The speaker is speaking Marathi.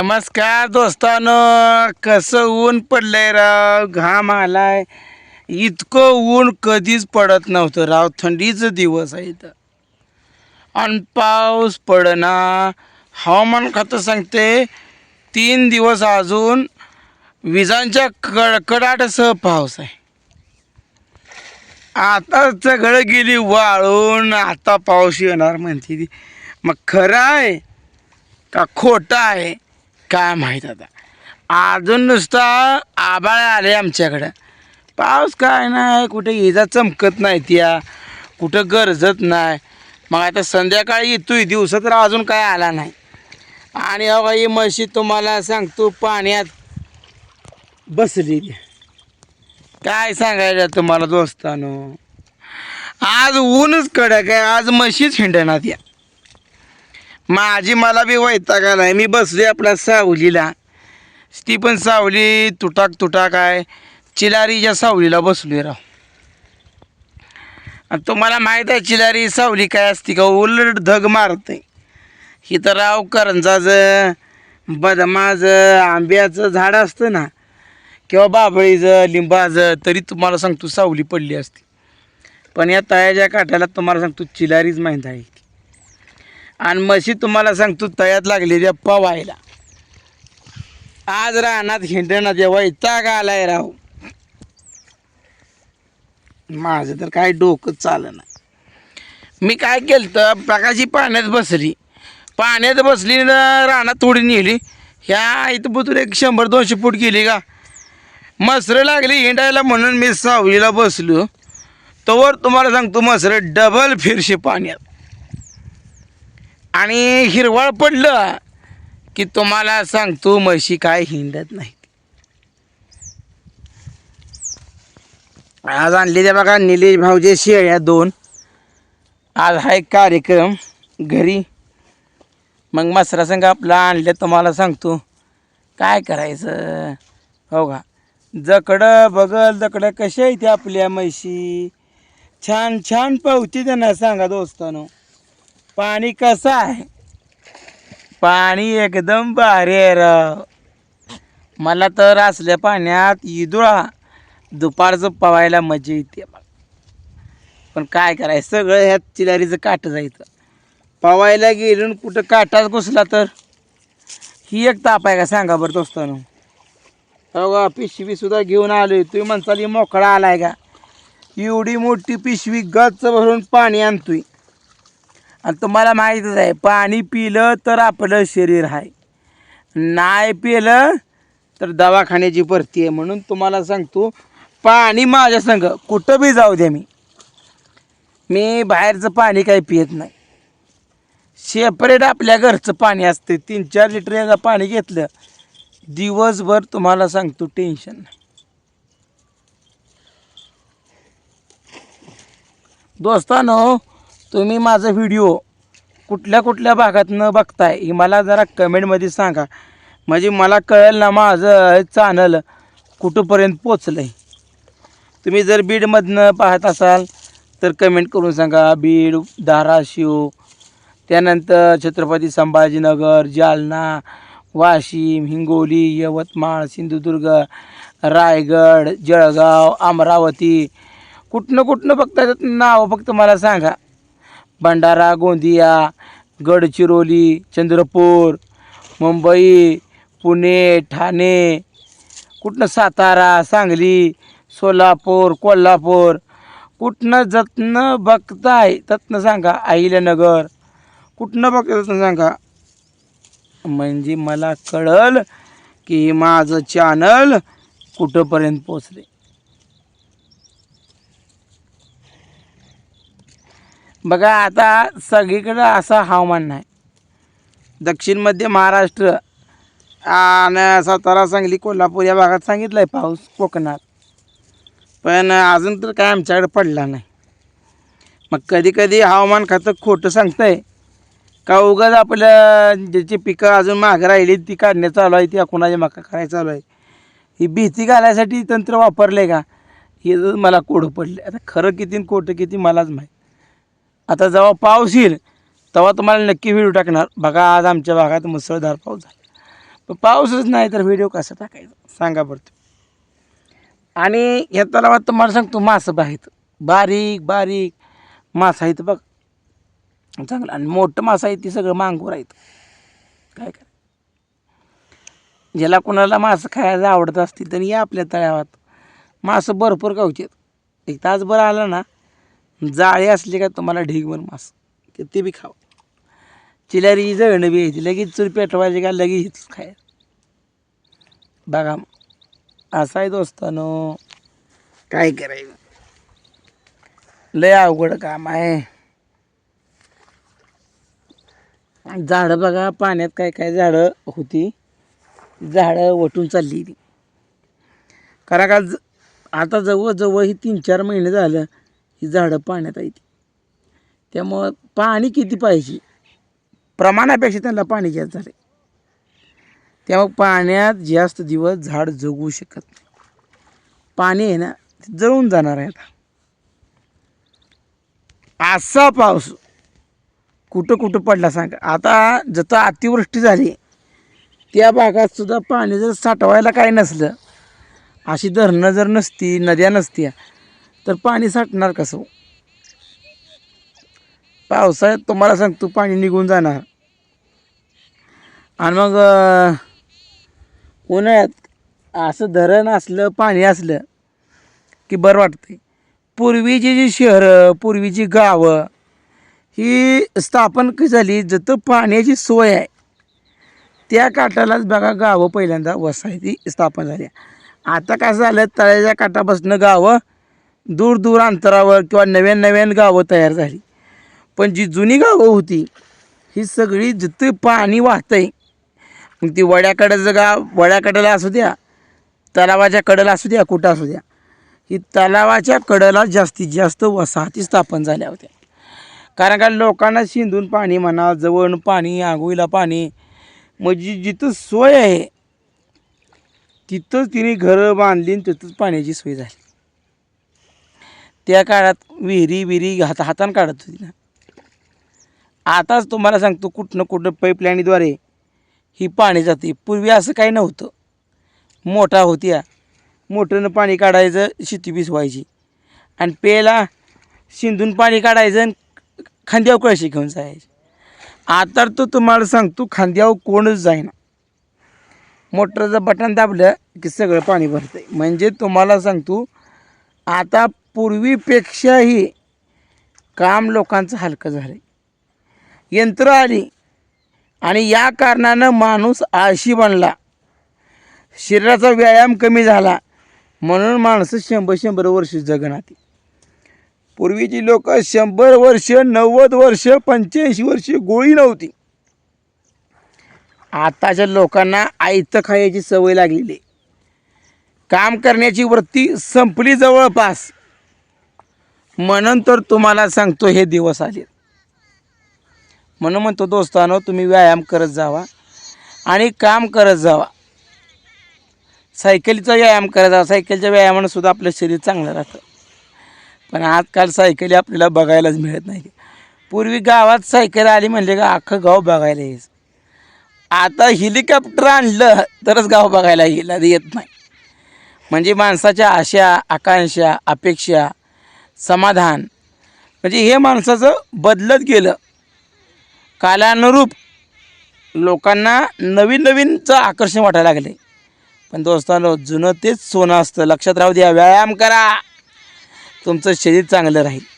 नमस्कार दोस्तानो कसं ऊन पडलंय राव? घाम आलाय. इतकं ऊन कधीच पडत नव्हतं राव. थंडीचं दिवस आहे इथं. आणि पाऊस पडना. हवामान खातं सांगते तीन दिवस अजून विजांच्या कडकडाटासह पाऊस आहे. आता सगळं गेली वाळून आता पाऊस येणार म्हणते ती. मग खरं आहे का खोटं आहे? काय माहीत आता. अजून नुसता आबाळ आले आमच्याकडं. पाऊस काय नाही कुठे इजा चमकत नाही त्या कुठं गरजत नाही. मग आता संध्याकाळी येतोय दिवसा तर अजून काय आला नाही. आणि अहो ही म्हशी तुम्हाला सांगतो पाण्यात बसली काय सांगायचं तुम्हाला दोस्तानो? आज ऊनच कडक आहे आज म्हशीच हिंडणार या माझी मला बी वैताग आहे मी बसले आपल्या सावलीला. ती पण सावली तुटाक तुटाक आहे. चिलारीच्या सावलीला बसलोय राव. आणि तुम्हाला माहीत आहे चिलारी सावली काय असते का? उलट धग मारते ही तर राव करंजाचं बदमाचं आंब्याचं झाड असतं ना किंवा बाबळीचं लिंबाचं तरी तुम्हाला सांगतो सावली पडली असती. पण या तळ्याच्या काठाला तुम्हाला सांगतो चिलारीच माहीत आहे. आणि म्हशी तुम्हाला सांगतो तयात लागली त्या पवायला. आज रानात हिंडणं जेव्हा इताग आलाय राव. माझं तर काय डोकं चालं नाही. मी काय केलं तर प्रकाशी पाण्यात बसली. पाण्यात बसली ना रानात थोडी नेली. ह्या इथं बुतूर एक शंभर दोनशे फूट गेली का? मसरं लागली हिंडायला म्हणून मी सावलीला बसलो. तोवर तुम्हाला सांगतो मसरं डबल फिरशे पाण्यात. आणि हिरवळ पडलं की तुम्हाला सांगतो म्हशी काय हिंडत नाही आज आणली त्या बघा निलेश भाऊजे शेळ्या दोन. आज हा एक कार्यक्रम घरी. मग मसरा संघ आपला आणलं तुम्हाला सांगतो. काय करायचं? हो का? जकडं बगल जकडं कशा आहे आपल्या म्हशी? छान छान पावती त्यांना सांगा दोस्तानो. पाणी कसं आहे? पाणी एकदम भारी आहे राव मला तर असल्या पाण्यात इदुळा दुपारचं पवायला मजा येते पण काय करायचं? सगळं ह्यात चिलारीचं काट जायचं. पवायला गेलं कुठं काटाच घुसला तर? ही एक ताप आहे का सांगा बरं दोस्तानो. अगं पिशवीसुद्धा पिशवी सुद्धा घेऊन आलोय. तुम्ही म्हणताल मोकळा आलाय का? एवढी मोठी पिशवी गच्च भरून पाणी आणतोय. आणि तुम्हाला माहीतच आहे पाणी पिलं तर आपलं शरीर आहे नाही पिलं तर दवाखान्याची भरती आहे म्हणून तुम्हाला सांगतो पाणी माझ्या संग कुठं बी जाऊ द्या मी. मी बाहेरचं पाणी काही पित नाही. सेपरेट आपल्या घरचं पाणी असते तीन चार लिटर याचं पाणी घेतलं दिवसभर तुम्हाला सांगतो टेन्शन नाही. दोस्तानो तुम्ही माझा व्हिडिओ कुठल्या कुठल्या भागातनं बघताय हे मला जरा कमेंटमध्ये सांगा. म्हणजे मला कळेल ना माझं चॅनल कुठंपर्यंत पोचलं आहे तुम्ही जर बीडमधनं पाहत असाल तर कमेंट करून सांगा. बीड धाराशिव त्यानंतर छत्रपती संभाजीनगर जालना वाशिम हिंगोली यवतमाळ सिंधुदुर्ग रायगड जळगाव अमरावती. कुठनं कुठनं फक्त नावं फक्त मला सांगा. भंडारा गोंदिया गडचिरोली चंद्रपूर मुंबई पुणे ठाणे कुठनं सातारा सांगली सोलापूर कोल्हापूर कुठनं जतनं बघताय ततनं सांगा अहिल्यानगर. कुठनं बघता तत्न सांगा. म्हणजे मला कळल की माझं चॅनल कुठंपर्यंत पोचले बघा आता सगळीकडं असं हवामान नाही. दक्षिण मध्य महाराष्ट्र आणि सातारा सांगली कोल्हापूर या भागात सांगितलं आहे पाऊस कोकणात. पण अजून तर काय आमच्याकडे पडला नाही. मग कधी कधी हवामान खातं खोटं सांगतंय. का उगाच आपलं ज्याची पिकं अजून मागं राहिली ती काढणे चालू आहे ती कुणाच्या मका करायला चालू आहे. ही भीती घालायसाठी तंत्र वापरलं आहे का? हे जर मला कोडं पडले. आता खरं किती आणि खोटं किती मलाच माहीत. आता जेव्हा पाऊस येईल तेव्हा तुम्हाला नक्की व्हिडिओ टाकणार. बघा आज आमच्या भागात मुसळधार पाऊस झाला. पण पाऊसच नाही तर व्हिडिओ कसा टाकायचा? सांगा बरं आणि या तलावात तुम्हाला सांगतो मासं आहेत. बारीक बारीक मासं आहेत बघ. चांगलं. आणि मोठं मासं आहे ती सगळं मांगूर आहेत. काय काय ज्याला कोणाला मासं खायला आवडत असतील तर या आपल्या तळ्यावात मासं भरपूर गावचे आहेत. एक तासभर आलं ना जाळे असले का तुम्हाला ढीगभर मास. की ते बी खावं. चिलारी जळणं बी. यायची लगेच चूर पेटवायची का लगेच खाय बघा असा आहे दोस्तानो. काय करायचं? लय अवघड काम आहे. झाडं बघा पाण्यात काय काय झाडं होती. झाडं वटून चालली ती. कारण का ज- आता जवळजवळ ही तीन चार महिने झालं. ही झाडं पाण्यात आहेत. त्यामुळं पाणी किती पाहिजे? प्रमाणापेक्षा त्यांना पाणी जास्त झाले त्यामुळे पाण्यात जास्त दिवस झाड जगू शकत नाही. पाणी आहे ना ते जळून जाणार आहे आता. असा पाऊस कुठं कुठं पडला सांगा. आता जसं अतिवृष्टी झाली त्या भागात सुद्धा पाणी जर साठवायला काही नसलं अशी धरणं जर नसती नद्या नसत्या तर पाणी साठणार कसं? पावसाळ्यात तुम्हाला सांगतो पाणी निघून जाणार. आणि मग उन्हाळ्यात असं धरण असलं पाणी असलं की बरं वाटते पूर्वीची जी शहरं पूर्वीची गावं ही स्थापन कशी झाली? जिथं पाण्याची सोय आहे त्या काठालाच बघा गावं पहिल्यांदा वसाहती स्थापन झाल्या. आता कसं झालं? तळ्याच्या काठापासून गावं दूर दूर अंतरावर किंवा नव्यान नव्यान गावं तयार झाली. पण जी जुनी गावं होती ही सगळी जिथं पाणी वाहतंय मग ती वड्याकडचं गाव वड्याकडेला असू द्या तलावाच्या कडेला असू द्या कुठं असू द्या ही तलावाच्या कडेला जास्तीत जास्त वसाहती स्थापन झाल्या होत्या. कारण का लोकांना शिंदून पाणी म्हणा जवळ पाणी आंघोळीला पाणी म्हणजे जिथं सोय आहे तिथंच तिने घरं बांधली आणि तिथंच पाण्याची सोय झाली. त्या काळात विहिरी विहिरी हात हातानं काढत होती ना. आताच तुम्हाला सांगतो कुठनं कुठं पाईपलाईनद्वारे ही पाणी जाते. पूर्वी असं काही नव्हतं. मोठा होत्या. मोटरनं पाणी काढायचं शेती भिजवायची आणि प्यायला शिंदून पाणी काढायचं आणि खांद्यावर कळशी घेऊन जायची. आता तो तुम्हाला सांगतो खांद्यावर कोणच जाईना. मोटरचं बटन दाबलं की सगळं पाणी भरतं म्हणजे तुम्हाला सांगतो आता पूर्वीपेक्षाही काम लोकांचं हलकं झालं यंत्र आली आणि या कारणानं माणूस आळशी बनला. शरीराचा व्यायाम कमी झाला म्हणून माणसं शंभर शंभर वर्ष जगणाती पूर्वीची लोक शंभर वर्ष नव्वद वर्ष पंच्याऐंशी वर्ष गोळी नव्हती. आताच्या लोकांना आयतं खायची सवय लागलेली आहे. काम करण्याची वृत्ती संपली जवळपास. म्हणून तर तुम्हाला सांगतो हे दिवस आले. म्हणून म्हणतो दोस्तानो तुम्ही व्यायाम करत जावा आणि काम करत जावा. सायकलीचा व्यायाम करत जावा. सायकलच्या व्यायामानं सुद्धा आपलं शरीर चांगलं राहतं. पण आजकाल सायकली आपल्याला बघायलाच मिळत नाही. पूर्वी गावात सायकल आली म्हणजे का अख्खं गाव बघायला येस आता हेलिकॉप्टर आणलं तरच गाव बघायला येईल येत नाही. म्हणजे माणसाच्या आशा आकांक्षा अपेक्षा समाधान. म्हणजे हे माणसाचं बदलत गेलं. कालानुरूप लोकांना नवीन नवीनचं आकर्षण वाटायला लागले. पण दोस्तांनो जुनं तेच सोनं असतं. लक्षात राहू द्या व्यायाम करा. तुमचं शरीर चांगलं राहील.